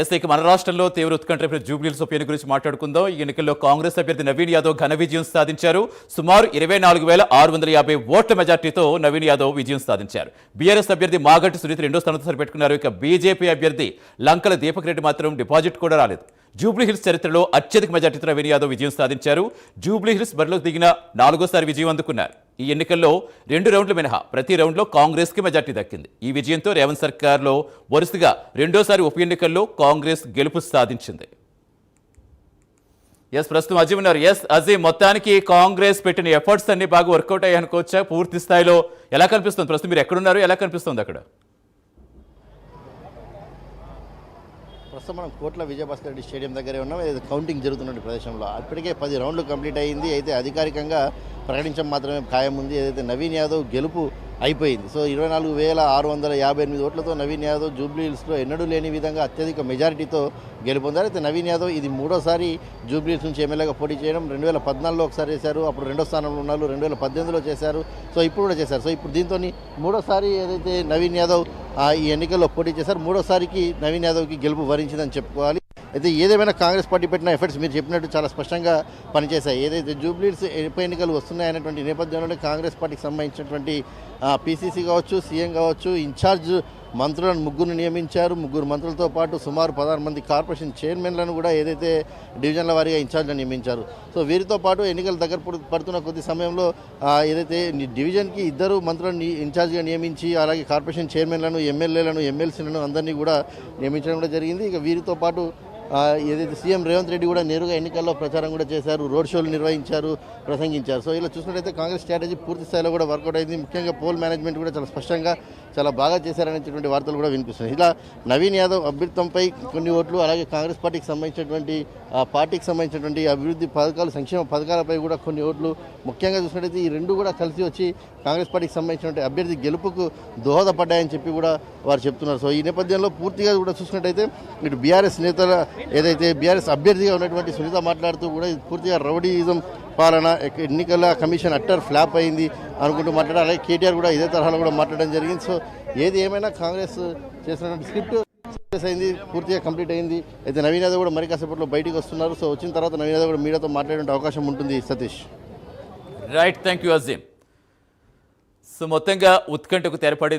Yes ఇక మన రాష్ట్రంలో తీవ్ర ఉత్కంఠ రేపిన జూబ్లీహిల్స్ ఉప ఎన్నిక గురించి మాట్లాడుకుందాం. ఈ ఎన్నికల్లో కాంగ్రెస్ అభ్యర్థి నవీన్ యాదవ్ ఘన విజయం సాధించారు. సుమారు ఇరవై నాలుగు వేల ఆరు వందల యాభై ఓట్ల మెజార్టీతో నవీన్ యాదవ్ విజయం సాధించారు. బీఆర్ఎస్ అభ్యర్థి మాగంటి సునీత రెండో స్థానంతో సరిపెట్టుకున్నారు. ఇక బీజేపీ అభ్యర్థి లంకల దీపక్ రెడ్డి మాత్రం డిపాజిట్ కూడా రాలేదు. జూబ్లీహిల్స్ చరిత్రలో అత్యధిక మెజార్టీతో నవీన్ యాదవ్ విజయం సాధించారు. జూబ్లీహిల్స్ బరిలోకి దిగిన నాలుగోసారి విజయం అందుకున్నారు. ఈ ఎన్నికల్లో రెండు రౌండ్లు మినహా. ప్రతి రౌండ్లో కాంగ్రెస్కి మెజార్టీ దక్కింది. ఈ విజయంతో రేవంత్ సర్కార్లో వరుసగా రెండోసారి ఉప ఎన్నికల్లో కాంగ్రెస్ గెలుపు సాధించింది. ఎస్ ప్రస్తుతం అజీమ్ ఉన్నారు. ఎస్ అజీ మొత్తానికి కాంగ్రెస్ పెట్టిన ఎఫర్ట్స్ అన్ని బాగా వర్కౌట్ అయ్యాయి అనుకోవచ్చా? పూర్తి స్థాయిలో ఎలా కనిపిస్తుంది? ప్రస్తుతం మీరు ఎక్కడున్నారు? ఎలా కనిపిస్తుంది అక్కడ? ప్రస్తుతం మనం కోట్ల విజయభాస్కర్ రెడ్డి స్టేడియం దగ్గరే ఉన్నాం. ఇది కౌంటింగ్ జరుగుతున్న ప్రదేశంలో. అప్పటికే పది రౌండ్లు కంప్లీట్ అయ్యింది. అయితే అధికారికంగా ప్రకటించడం మాత్రమే ఖాయం ఉంది. ఏదైతే నవీన్ యాదవ్ గెలుపు అయిపోయింది. సో ఇరవై నాలుగు వేల ఆరు వందల యాభై ఎనిమిది ఓట్లతో నవీన్ యాదవ్ జూబ్లీ హిల్స్లో ఎన్నడూ లేని విధంగా అత్యధిక మెజారిటీతో గెలుపొందారు. అయితే నవీన్ యాదవ్ ఇది మూడోసారి జూబ్లీ హిల్స్ నుంచి ఎమ్మెల్యేగా పోటీ చేయడం రెండు వేల పద్నాలుగులో ఒకసారి చేశారు. అప్పుడు రెండో స్థానంలో ఉన్నారు. రెండు వేల పద్దెనిమిదిలో చేశారు. సో ఇప్పుడు కూడా చేశారు. సో ఇప్పుడు దీంతో మూడోసారి ఏదైతే నవీన్ యాదవ్ ఈ ఎన్నికల్లో పోటీ చేశారు మూడోసారికి నవీన్ యాదవ్కి గెలుపు వరించిందని చెప్పుకోవాలి. అయితే ఏదేమైనా కాంగ్రెస్ పార్టీ పెట్టిన ఎఫర్ట్స్ మీరు చెప్పినట్టు చాలా స్పష్టంగా పనిచేశాయి. ఏదైతే జూబ్లీస్ ఉప ఎన్నికలు వస్తున్నాయనేటువంటి నేపథ్యంలోనే కాంగ్రెస్ పార్టీకి సంబంధించినటువంటి పీసీసీ కావచ్చు సీఎం కావచ్చు ఇన్ఛార్జ్ మంత్రులను ముగ్గురు నియమించారు. ముగ్గురు మంత్రులతో పాటు సుమారు పదహారు మంది కార్పొరేషన్ చైర్మన్లను కూడా ఏదైతే డివిజన్ల వారీగా ఇన్ఛార్జ్లను నియమించారు. సో వీరితో పాటు ఎన్నికలు దగ్గర పడుతున్న కొద్ది సమయంలో ఏదైతే డివిజన్కి ఇద్దరు మంత్రులను ఇన్ఛార్జ్గా నియమించి అలాగే కార్పొరేషన్ చైర్మన్లను ఎమ్మెల్యేలను ఎమ్మెల్సీలను అందరినీ కూడా నియమించడం కూడా జరిగింది. ఇక వీరితో పాటు ఏదైతే సీఎం రేవంత్ రెడ్డి కూడా నేరుగా ఎన్నికల్లో ప్రచారం కూడా చేశారు రోడ్ షోలు నిర్వహించారు ప్రసంగించారు. సో ఇలా చూసినట్టయితే కాంగ్రెస్ స్ట్రాటజీ పూర్తి స్థాయిలో కూడా వర్కౌట్ అయింది. ముఖ్యంగా పోల్ మేనేజ్మెంట్ కూడా చాలా స్పష్టంగా చాలా బాగా చేశారనేటువంటి వార్తలు కూడా వినిపిస్తున్నాయి. ఇలా నవీన్ యాదవ్ అభ్యర్థంపై కొన్ని ఓట్లు అలాగే కాంగ్రెస్ పార్టీకి సంబంధించినటువంటి ఆ పార్టీకి సంబంధించినటువంటి అభివృద్ధి పథకాలు సంక్షేమ పథకాలపై కూడా కొన్ని ఓట్లు. ముఖ్యంగా చూసినట్టయితే ఈ రెండు కూడా కలిసి వచ్చి కాంగ్రెస్ పార్టీకి సంబంధించినటువంటి అభ్యర్థి గెలుపుకు దోహదపడ్డాయని చెప్పి కూడా వారు చెప్తున్నారు. సో ఈ నేపథ్యంలో పూర్తిగా కూడా చూసినట్టయితే ఇటు బీఆర్ఎస్ నేతల ఏదైతే బీఆర్ఎస్ అభ్యర్థిగా ఉన్నటువంటి సునీత మాట్లాడుతూ కూడా పూర్తిగా రౌడీయిజం పాలన ఎన్నికల కమిషన్ అట్టర్ ఫ్లాప్ అయింది అనుకుంటూ మాట్లాడారు. అలాగే కేటీఆర్ కూడా ఇదే తరహాలో కూడా మాట్లాడడం జరిగింది. సో ఏది ఏమైనా కాంగ్రెస్ చేసినటువంటి స్క్రిప్ట్ సక్సెస్ అయింది పూర్తిగా కంప్లీట్ అయింది. అయితే నవీన్ యాదవ్ కూడా మరి కాసేపట్లో బయటకు వస్తున్నారు. సో వచ్చిన తర్వాత నవీన్ యాదవ్ కూడా మీడియాతో మాట్లాడే అవకాశం ఉంటుంది Satish. Right thank you Azeem so మొత్తంగా ఉత్కంఠకు తెరపడి